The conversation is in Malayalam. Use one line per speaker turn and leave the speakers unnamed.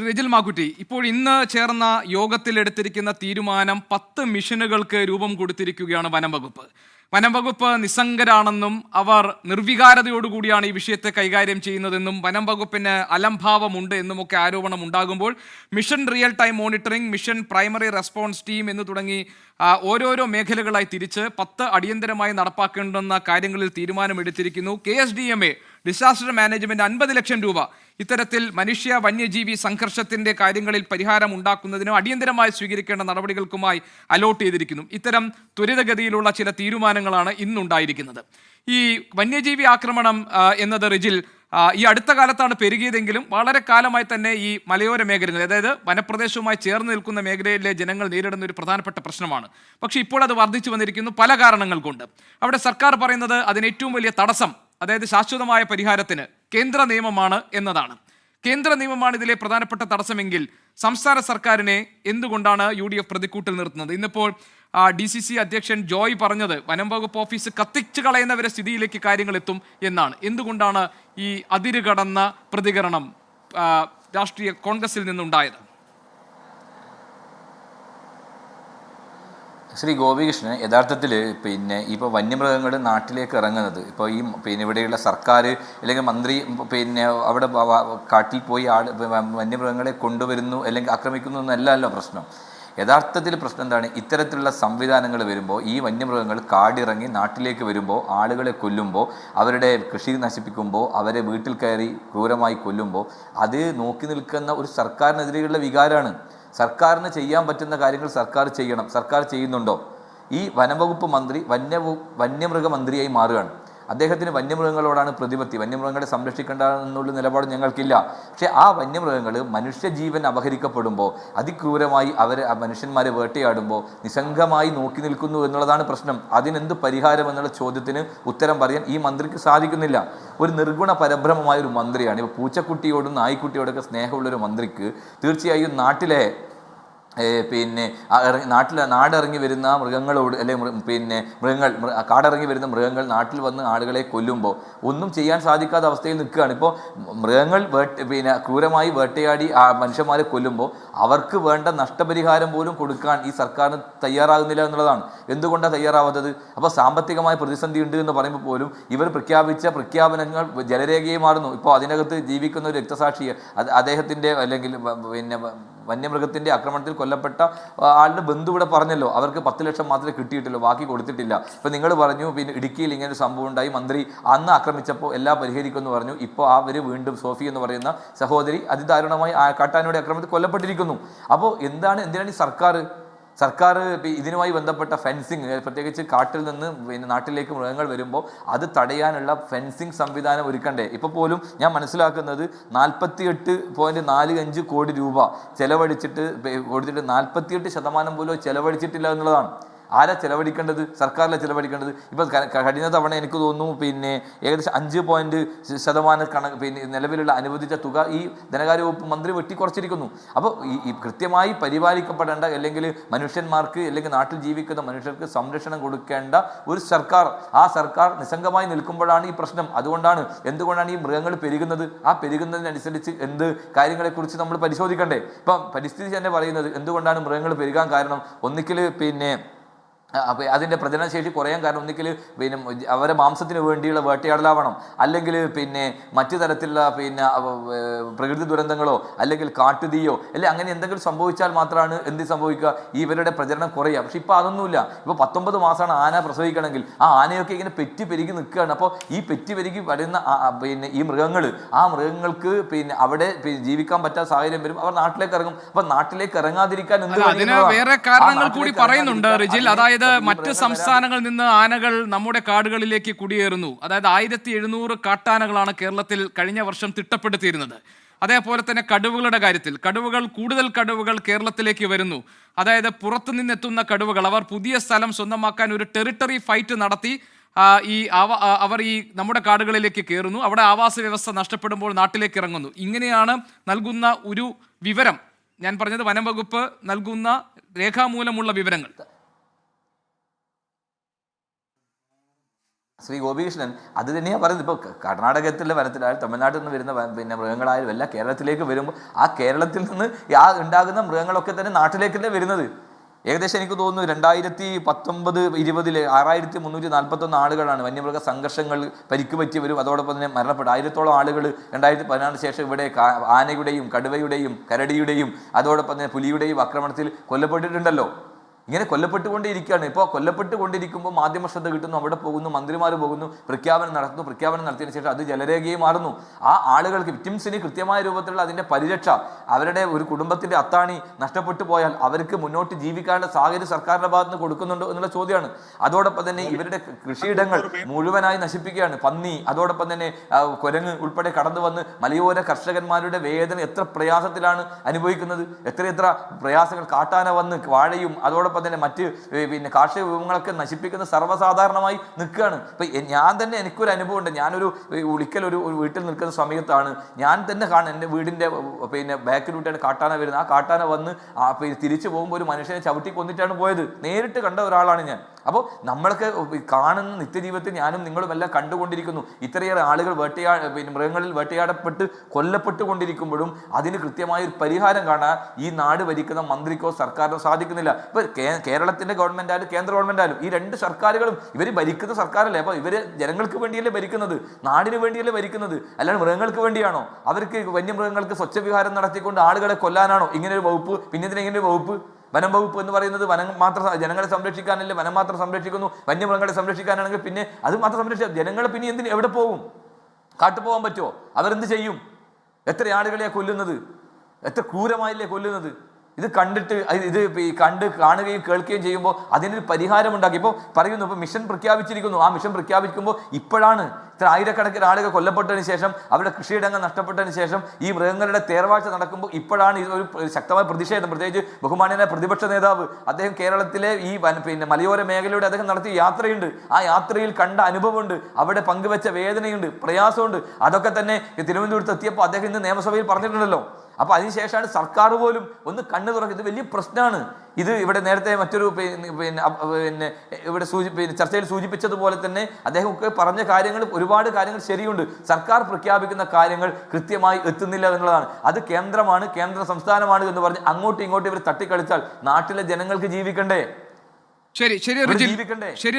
രജിൽ മാക്കുറ്റി ഇപ്പോൾ ഇന്ന് ചേർന്ന യോഗത്തിൽ എടുത്തിരിക്കുന്ന തീരുമാനം പത്ത് മിഷനുകൾക്ക് രൂപം കൊടുത്തിരിക്കുകയാണ് വനം വകുപ്പ്. വനം വകുപ്പ് നിസ്സംഗരാണെന്നും അവർ നിർവികാരതയോടുകൂടിയാണ് ഈ വിഷയത്തെ കൈകാര്യം ചെയ്യുന്നതെന്നും വനം വകുപ്പിന് അലംഭാവമുണ്ട് എന്നുമൊക്കെ ആരോപണം ഉണ്ടാകുമ്പോൾ mission real time monitoring mission primary response team എന്ന് തുടങ്ങി ഓരോരോ മേഖലകളായി തിരിച്ച് പത്ത് അടിയന്തരമായി നടപ്പാക്കേണ്ടുന്ന കാര്യങ്ങളിൽ തീരുമാനമെടുത്തിരിക്കുന്നു. K S D M A disaster management അൻപത് ലക്ഷം രൂപ. ഇത്തരത്തിൽ മനുഷ്യ വന്യജീവി സംഘർഷത്തിന്റെ കാര്യങ്ങളിൽ പരിഹാരം ഉണ്ടാക്കുന്നതിനും അടിയന്തരമായി സ്വീകരിക്കേണ്ട നടപടികൾക്കുമായി അലോട്ട് ചെയ്തിരിക്കുന്നു. ഇത്തരം ത്വരിതഗതിയിലുള്ള ചില തീരുമാനങ്ങളാണ് ഇന്നുണ്ടായിരിക്കുന്നത്. ഈ വന്യജീവി ആക്രമണം എന്നത് റിജിൽ ഈ അടുത്ത കാലത്താണ് പെരുകിയതെങ്കിലും വളരെ കാലമായി തന്നെ ഈ മലയോര മേഖലകൾ അതായത് വനപ്രദേശവുമായി ചേർന്ന് നിൽക്കുന്ന മേഖലയിലെ ജനങ്ങൾ നേരിടുന്ന ഒരു പ്രധാനപ്പെട്ട പ്രശ്നമാണ്. പക്ഷേ ഇപ്പോൾ അത് വർദ്ധിച്ചു വന്നിരിക്കുന്നു പല കാരണങ്ങൾ കൊണ്ട്. അവിടെ സർക്കാർ പറയുന്നത് അതിന് ഏറ്റവും വലിയ തടസ്സം അതായത് ശാശ്വതമായ പരിഹാരത്തിന് കേന്ദ്ര നിയമമാണ് എന്നതാണ്. കേന്ദ്ര നിയമമാണ് ഇതിലെ പ്രധാനപ്പെട്ട തടസ്സമെങ്കിൽ സംസ്ഥാന സർക്കാരിനെ എന്തുകൊണ്ടാണ് യു ഡി എഫ് പ്രതിക്കൂട്ടിൽ നിർത്തുന്നത്? ഇന്നിപ്പോൾ ഡി സി സി അധ്യക്ഷൻ ജോയ് പറഞ്ഞത് വനം വകുപ്പ് ഓഫീസ് കത്തിച്ചു കളയുന്നവരെ സ്ഥിതിയിലേക്ക് കാര്യങ്ങൾ എത്തും എന്നാണ്. എന്തുകൊണ്ടാണ് ഈ അതിരുകടന്ന പ്രതികരണം രാഷ്ട്രീയ കോൺഗ്രസിൽ നിന്നുണ്ടായത്?
ശ്രീ ഗോപികൃഷ്ണൻ യഥാർത്ഥത്തിൽ പിന്നെ ഇപ്പോൾ വന്യമൃഗങ്ങൾ നാട്ടിലേക്ക് ഇറങ്ങുന്നത്. ഇപ്പോൾ ഈ പിന്നെ ഇവിടെയുള്ള സർക്കാർ അല്ലെങ്കിൽ മന്ത്രി പിന്നെ അവിടെ കാട്ടിൽ പോയി ആൾ വന്യമൃഗങ്ങളെ കൊണ്ടുവരുന്നു അല്ലെങ്കിൽ ആക്രമിക്കുന്നു എന്നല്ലല്ലോ പ്രശ്നം. യഥാർത്ഥത്തിൽ പ്രശ്നം എന്താണ്? ഇത്തരത്തിലുള്ള സംവിധാനങ്ങൾ വരുമ്പോൾ ഈ വന്യമൃഗങ്ങൾ കാടിറങ്ങി നാട്ടിലേക്ക് വരുമ്പോൾ ആളുകളെ കൊല്ലുമ്പോൾ അവരുടെ കൃഷി നശിപ്പിക്കുമ്പോൾ അവരെ വീട്ടിൽ കയറി ക്രൂരമായി കൊല്ലുമ്പോൾ അത് നോക്കി നിൽക്കുന്ന ഒരു സർക്കാരിനെതിരെയുള്ള വികാരമാണ് സർക്കാരിന് ചെയ്യാൻ പറ്റുന്ന കാര്യങ്ങൾ സർക്കാർ ചെയ്യണം. സർക്കാർ ചെയ്യുന്നുണ്ടോ? ഈ വനംവകുപ്പ് മന്ത്രി വന്യ വന്യമൃഗ മന്ത്രിയായി മാറുകയാണ്. അദ്ദേഹത്തിന് വന്യമൃഗങ്ങളോടാണ് പ്രതിപത്തി. വന്യമൃഗങ്ങളെ സംരക്ഷിക്കേണ്ട എന്നുള്ള നിലപാട് ഞങ്ങൾക്കില്ല. പക്ഷേ ആ വന്യമൃഗങ്ങൾ മനുഷ്യജീവൻ അപഹരിക്കപ്പെടുമ്പോൾ അതിക്രൂരമായി അവർ മനുഷ്യന്മാരെ വേട്ടയാടുമ്പോൾ നിസ്സംഗമായി നോക്കി നിൽക്കുന്നു എന്നുള്ളതാണ് പ്രശ്നം. അതിനെന്ത് പരിഹാരം എന്നുള്ള ചോദ്യത്തിന് ഉത്തരം പറയാൻ ഈ മന്ത്രിക്ക് സാധിക്കുന്നില്ല. ഒരു നിർഗുണ പരബ്രഹ്മമായ ഒരു മന്ത്രിയാണ്. ഇപ്പോൾ പൂച്ചക്കുട്ടിയോടും നായ്ക്കുട്ടിയോടൊക്കെ സ്നേഹമുള്ളൊരു മന്ത്രിക്ക് തീർച്ചയായും നാട്ടിലെ പിന്നെ നാട്ടിൽ നാടിറങ്ങി വരുന്ന മൃഗങ്ങളോട് അല്ലെ പിന്നെ മൃഗങ്ങൾ കാടിറങ്ങി വരുന്ന മൃഗങ്ങൾ നാട്ടിൽ വന്ന് ആളുകളെ കൊല്ലുമ്പോൾ ഒന്നും ചെയ്യാൻ സാധിക്കാത്ത അവസ്ഥയിൽ നിൽക്കുകയാണ്. ഇപ്പോൾ മൃഗങ്ങൾ പിന്നെ ക്രൂരമായി വേട്ടയാടി മനുഷ്യന്മാരെ കൊല്ലുമ്പോൾ അവർക്ക് വേണ്ട നഷ്ടപരിഹാരം പോലും കൊടുക്കാൻ ഈ സർക്കാരിന് തയ്യാറാകുന്നില്ല എന്നുള്ളതാണ്. എന്തുകൊണ്ടാണ് തയ്യാറാവാത്തത്? അപ്പോൾ സാമ്പത്തികമായ പ്രതിസന്ധി ഉണ്ട് എന്ന് പറയുമ്പോൾ പോലും ഇവർ പ്രഖ്യാപിച്ച പ്രഖ്യാപനങ്ങൾ ജലരേഖയെ മാറുന്നു. ഇപ്പോൾ അതിനകത്ത് ജീവിക്കുന്ന ഒരു രക്തസാക്ഷിയെ അദ്ദേഹത്തിന്റെ അല്ലെങ്കിൽ പിന്നെ വ- വന്യമൃഗത്തിന്റെ ആക്രമണത്തിൽ കൊല്ലപ്പെട്ട ആളുടെ ബന്ധു ഇവിടെ പറഞ്ഞല്ലോ അവർക്ക് പത്ത് ലക്ഷം മാത്രമേ കിട്ടിയിട്ടുള്ളൂ ബാക്കി കൊടുത്തിട്ടില്ല. ഇപ്പൊ നിങ്ങൾ പറഞ്ഞു പിന്നെ ഇടുക്കിയിൽ ഇങ്ങനെ ഒരു സംഭവം ഉണ്ടായി മന്ത്രി അന്ന് ആക്രമിച്ചപ്പോൾ എല്ലാം പരിഹരിക്കുമെന്ന് പറഞ്ഞു. ഇപ്പോൾ അവർ വീണ്ടും സോഫി എന്ന് പറയുന്ന സഹോദരി അതിദാരുണമായി കാട്ടാനയുടെ ആക്രമണത്തിൽ കൊല്ലപ്പെട്ടിരിക്കുന്നു. അപ്പോൾ എന്താണ് എന്തിനാണ് ഈ സർക്കാർ സർക്കാർ ഇതിനുമായി ബന്ധപ്പെട്ട ഫെൻസിങ് പ്രത്യേകിച്ച് കാട്ടിൽ നിന്ന് പിന്നെ നാട്ടിലേക്ക് മൃഗങ്ങൾ വരുമ്പോൾ അത് തടയാനുള്ള ഫെൻസിങ് സംവിധാനം ഒരുക്കണ്ടേ? ഇപ്പോൾ പോലും ഞാൻ മനസ്സിലാക്കുന്നത് നാൽപ്പത്തിയെട്ട് പോയിന്റ് നാല് അഞ്ച് കോടി രൂപ ചെലവഴിച്ചിട്ട് കൊടുത്തിട്ട് നാൽപ്പത്തിയെട്ട് ശതമാനം പോലും ചെലവഴിച്ചിട്ടില്ല എന്നുള്ളതാണ്. ആരാ ചിലവഴിക്കേണ്ടത്? സർക്കാരിലെ ചിലവഴിക്കേണ്ടത്? ഇപ്പോൾ കഴിഞ്ഞ തവണ എനിക്ക് തോന്നുന്നു പിന്നെ ഏകദേശം അഞ്ച് പോയിന്റ് ശതമാനം കണക്ക് പിന്നെ നിലവിലുള്ള അനുവദിച്ച തുക ഈ ധനകാര്യ വകുപ്പ് മന്ത്രി വെട്ടിക്കുറച്ചിരിക്കുന്നു അപ്പോൾ ഈ കൃത്യമായി പരിപാലിക്കപ്പെടേണ്ട അല്ലെങ്കിൽ മനുഷ്യന്മാർക്ക് അല്ലെങ്കിൽ നാട്ടിൽ ജീവിക്കുന്ന മനുഷ്യർക്ക് സംരക്ഷണം കൊടുക്കേണ്ട ഒരു സർക്കാർ ആ സർക്കാർ നിസ്സംഗമായി നിൽക്കുമ്പോഴാണ് ഈ പ്രശ്നം. അതുകൊണ്ടാണ് എന്തുകൊണ്ടാണ് ഈ മൃഗങ്ങൾ പെരുകുന്നത്? ആ പെരുകുന്നതിനനുസരിച്ച് എന്ത് കാര്യങ്ങളെക്കുറിച്ച് നമ്മൾ പരിശോധിക്കണ്ടേ? ഇപ്പം പരിസ്ഥിതി തന്നെ പറയുന്നത് എന്തുകൊണ്ടാണ് മൃഗങ്ങൾ പെരുകാൻ കാരണം? ഒന്നിക്കൽ പിന്നെ അപ്പോൾ അതിന്റെ പ്രജനനശേഷി കുറയാൻ കാരണം ഒന്നിക്കൽ പിന്നെ അവരെ മാംസത്തിന് വേണ്ടിയുള്ള വേട്ടയാടലാവണം. അല്ലെങ്കിൽ പിന്നെ മറ്റു തരത്തിലുള്ള പിന്നെ പ്രകൃതി ദുരന്തങ്ങളോ അല്ലെങ്കിൽ കാട്ടുതീയോ അല്ലെങ്കിൽ അങ്ങനെ എന്തെങ്കിലും സംഭവിച്ചാൽ മാത്രമാണ് എന്ത് സംഭവിക്കുക? ഇവരുടെ പ്രചരണം കുറയുക. പക്ഷെ ഇപ്പോൾ അതൊന്നുമില്ല. ഇപ്പോൾ പത്തൊമ്പത് മാസമാണ് ആന പ്രസവിക്കണമെങ്കിൽ ആ ആനയൊക്കെ ഇങ്ങനെ പെറ്റി പെരുകി നിൽക്കുകയാണ്. അപ്പോൾ ഈ പെറ്റി പെരുകി വരുന്ന പിന്നെ ഈ മൃഗങ്ങൾ ആ മൃഗങ്ങൾക്ക് പിന്നെ അവിടെ ജീവിക്കാൻ പറ്റാത്ത സാഹചര്യം വരും. അവർ നാട്ടിലേക്ക് ഇറങ്ങും. അപ്പോൾ നാട്ടിലേക്ക് ഇറങ്ങാതിരിക്കാൻ എന്ത്
അല്ല. വേറെ കാരണങ്ങൾ കൂടി പറയുന്നുണ്ട് റിജിൽ. അതായത്
ഈ
മറ്റ് സംസ്ഥാനങ്ങളിൽ നിന്ന് ആനകൾ നമ്മുടെ കാടുകളിലേക്ക് കുടിയേറുന്നു. അതായത് ആയിരത്തി എഴുന്നൂറ് കാട്ടാനകളാണ് കേരളത്തിൽ കഴിഞ്ഞ വർഷം തിട്ടപ്പെടുത്തിയിരുന്നത്. അതേപോലെ തന്നെ കടുവകളുടെ കാര്യത്തിൽ. കടുവകൾ കൂടുതൽ കടുവകൾ കേരളത്തിലേക്ക് വരുന്നു. അതായത് പുറത്തു നിന്നെത്തുന്ന കടുവകൾ. അവർ പുതിയ സ്ഥലം സ്വന്തമാക്കാൻ ഒരു ടെറിട്ടറി ഫൈറ്റ് നടത്തി ഈ അവ- അവർ ഈ നമ്മുടെ കാടുകളിലേക്ക് കയറുന്നു അവിടെ ആവാസ വ്യവസ്ഥ നഷ്ടപ്പെടുമ്പോൾ നാട്ടിലേക്ക് ഇറങ്ങുന്നു. ഇങ്ങനെയാണ് നൽകുന്ന ഒരു വിവരം. ഞാൻ പറഞ്ഞത് വനം വകുപ്പ് നൽകുന്ന രേഖാമൂലമുള്ള വിവരങ്ങൾ.
ശ്രീ ഗോപികൃഷ്ണൻ അത് തന്നെയാണ് പറയുന്നത്. ഇപ്പോൾ കർണാടകത്തിലെ വനത്തിലായാലും തമിഴ്നാട്ടിൽ നിന്ന് വരുന്ന പിന്നെ മൃഗങ്ങളായാലും എല്ലാം കേരളത്തിലേക്ക് വരുമ്പോൾ ആ കേരളത്തിൽ നിന്ന് ആ ഉണ്ടാകുന്ന മൃഗങ്ങളൊക്കെ തന്നെ നാട്ടിലേക്കല്ലേ വരുന്നത്. ഏകദേശം എനിക്ക് തോന്നുന്നു രണ്ടായിരത്തി പത്തൊമ്പത് ഇരുപതിൽ ആറായിരത്തി മുന്നൂറ്റി നാൽപ്പത്തൊന്ന് ആളുകളാണ് വന്യമൃഗ സംഘർഷങ്ങൾ പരിക്ക് പറ്റിയവരും അതോടൊപ്പം തന്നെ മരണപ്പെട്ട ആയിരത്തോളം ആളുകൾ രണ്ടായിരത്തി പതിനാറിന് ശേഷം ഇവിടെ ആനയുടെയും കടുവയുടെയും കരടിയുടെയും അതോടൊപ്പം തന്നെ പുലിയുടെയും ആക്രമണത്തിൽ കൊല്ലപ്പെട്ടിട്ടുണ്ടല്ലോ. ഇങ്ങനെ കൊല്ലപ്പെട്ടുകൊണ്ടേയിരിക്കുകയാണ്. ഇപ്പോൾ കൊല്ലപ്പെട്ടുകൊണ്ടിരിക്കുമ്പോൾ മാധ്യമ ശ്രദ്ധ കിട്ടുന്നു അവിടെ പോകുന്നു മന്ത്രിമാർ പോകുന്നു പ്രഖ്യാപനം നടത്തുന്നു പ്രഖ്യാപനം നടത്തിയതിനു ശേഷം അത് ജലരേഖയായി മാറുന്നു. ആ ആളുകൾക്ക് വിക്ടിംസിന് കൃത്യമായ രൂപത്തിലുള്ള അതിന്റെ പരിരക്ഷ അവരുടെ ഒരു കുടുംബത്തിന്റെ അത്താണി നഷ്ടപ്പെട്ടു പോയാൽ അവർക്ക് മുന്നോട്ട് ജീവിക്കാനുള്ള സാഹചര്യം സർക്കാരിന്റെ ഭാഗത്ത് നിന്ന് കൊടുക്കുന്നുണ്ടോ എന്നുള്ള ചോദ്യമാണ്. അതോടൊപ്പം തന്നെ ഇവരുടെ കൃഷിയിടങ്ങൾ മുഴുവനായി നശിപ്പിക്കുകയാണ്. പന്നി അതോടൊപ്പം തന്നെ കൊരങ്ങ് ഉൾപ്പെടെ കടന്നു വന്ന് മലയോര കർഷകന്മാരുടെ വേദന എത്ര പ്രയാസത്തിലാണ് അനുഭവിക്കുന്നത് എത്രയെത്ര പ്രയാസങ്ങൾ കാട്ടാന വന്ന് വാഴയും അതോടൊപ്പം തന്നെ മറ്റ് പിന്നെ കാർഷിക വിഭവങ്ങളൊക്കെ നശിപ്പിക്കുന്ന സർവസാധാരണമായി നിൽക്കുകയാണ്. ഇപ്പം ഞാൻ തന്നെ എനിക്കൊരു അനുഭവമുണ്ട് ഞാനൊരു ഉളിക്കൽ ഒരു വീട്ടിൽ നിൽക്കുന്ന സമയത്താണ് ഞാൻ തന്നെ കാണും എന്റെ വീടിന്റെ പിന്നെ ബാക്കിലൂട്ടാണ് കാട്ടാന വരുന്നത്. ആ കാട്ടാന വന്ന് ആ തിരിച്ചു പോകുമ്പോൾ ഒരു മനുഷ്യനെ ചവിട്ടി കൊന്നിട്ടാണ് പോയത്. നേരിട്ട് കണ്ട ഒരാളാണ് ഞാൻ. അപ്പോൾ നമ്മളൊക്കെ കാണുന്ന നിത്യജീവിതത്തിൽ ഞാനും നിങ്ങളും എല്ലാം കണ്ടുകൊണ്ടിരിക്കുന്നു. ഇത്രയേറെ ആളുകൾ വേട്ടയാ പിന്നെ മൃഗങ്ങളിൽ വേട്ടയാടപ്പെട്ട് കൊല്ലപ്പെട്ടുകൊണ്ടിരിക്കുമ്പോഴും അതിന് കൃത്യമായ ഒരു പരിഹാരം കാണാൻ ഈ നാട് ഭരിക്കുന്ന മന്ത്രിക്കോ സർക്കാരിനോ സാധിക്കുന്നില്ല. ഇപ്പോൾ കേരളത്തിന്റെ ഗവൺമെന്റ് ആയാലും കേന്ദ്ര ഗവൺമെന്റ് ആയാലും ഈ രണ്ട് സർക്കാരുകളും ഇവർ ഭരിക്കുന്ന സർക്കാരല്ലേ? അപ്പോൾ ഇവർ ജനങ്ങൾക്ക് വേണ്ടിയല്ലേ ഭരിക്കുന്നത്? നാടിന് വേണ്ടിയല്ലേ ഭരിക്കുന്നത്? അല്ലാണ്ട് മൃഗങ്ങൾക്ക് വേണ്ടിയാണോ? അവർക്ക് വന്യമൃഗങ്ങൾക്ക് സ്വച്ഛവിഹാരം നടത്തിക്കൊണ്ട് ആളുകളെ കൊല്ലാനാണോ? ഇങ്ങനെ ഒരു വകുപ്പ് പിന്നെ ഇതിന് ഇങ്ങനെ ഒരു വകുപ്പ്? വനം വകുപ്പ് എന്ന് പറയുന്നത് വനം മാത്രം ജനങ്ങളെ സംരക്ഷിക്കാനല്ലേ വനം മാത്രം സംരക്ഷിക്കുന്നു വന്യമൃഗങ്ങളെ സംരക്ഷിക്കാനാണെങ്കിൽ പിന്നെ അത് മാത്രം സംരക്ഷിക്കാം ജനങ്ങൾ പിന്നെ എന്തിന് എവിടെ പോകും? കാട്ടു പോകാൻ പറ്റുമോ അവരെന്ത് ചെയ്യും? എത്ര ആളുകളെയാ കൊല്ലുന്നത്? എത്ര ക്രൂരമായില്ലേ കൊല്ലുന്നത്? ഇത് കണ്ടിട്ട് ഇത് കണ്ട് കാണുകയും കേൾക്കുകയും ചെയ്യുമ്പോൾ അതിനൊരു പരിഹാരം ഉണ്ടാക്കി ഇപ്പോൾ പറയുന്നു ഇപ്പോൾ മിഷൻ പ്രഖ്യാപിച്ചിരിക്കുന്നു. ആ മിഷൻ പ്രഖ്യാപിക്കുമ്പോൾ ഇപ്പോഴാണ് ആയിരക്കണക്കിന് ആളുകൾ കൊല്ലപ്പെട്ടതിന് ശേഷം അവരുടെ കൃഷിയിടങ്ങൾ നഷ്ടപ്പെട്ടതിന് ശേഷം ഈ മൃഗങ്ങളുടെ തേർവാഴ്ച നടക്കുമ്പോൾ ഇപ്പോഴാണ് ഇത് ഒരു ശക്തമായ പ്രതിഷേധം. പ്രത്യേകിച്ച് ബഹുമാന്യനായ പ്രതിപക്ഷ നേതാവ് അദ്ദേഹം കേരളത്തിലെ ഈ പിന്നെ മലയോര മേഖലയുടെ അദ്ദേഹം നടത്തിയ യാത്രയുണ്ട്. ആ യാത്രയിൽ കണ്ട അനുഭവമുണ്ട്. അവിടെ പങ്കുവെച്ച വേദനയുണ്ട് പ്രയാസമുണ്ട്. അതൊക്കെ തന്നെ തിരുവനന്തപുരത്ത് എത്തിയപ്പോൾ അദ്ദേഹം ഇന്ന് നിയമസഭയിൽ പറഞ്ഞിട്ടുണ്ടല്ലോ. അപ്പൊ അതിനുശേഷമാണ് സർക്കാർ പോലും ഒന്ന് കണ്ണു തുറക്കുന്നത് വലിയ പ്രശ്നമാണ്. ഇത് ഇവിടെ നേരത്തെ മറ്റൊരു പിന്നെ പിന്നെ ഇവിടെ സൂചി പിന്നെ ചർച്ചയിൽ സൂചിപ്പിച്ചതുപോലെ തന്നെ അദ്ദേഹം ഒക്കെ പറഞ്ഞ കാര്യങ്ങൾ ഒരുപാട് കാര്യങ്ങൾ ശരിയുണ്ട്. സർക്കാർ പ്രഖ്യാപിക്കുന്ന കാര്യങ്ങൾ കൃത്യമായി എത്തുന്നില്ല എന്നുള്ളതാണ്. അത് കേന്ദ്രമാണ് കേന്ദ്ര സംസ്ഥാനമാണ് എന്ന് പറഞ്ഞ് അങ്ങോട്ടും ഇങ്ങോട്ടും ഇവർ തട്ടിക്കളിച്ചാൽ നാട്ടിലെ ജനങ്ങൾക്ക് ജീവിക്കണ്ടേ?
ശരി ശരി
ജീവിക്കണ്ടേ?
ശരി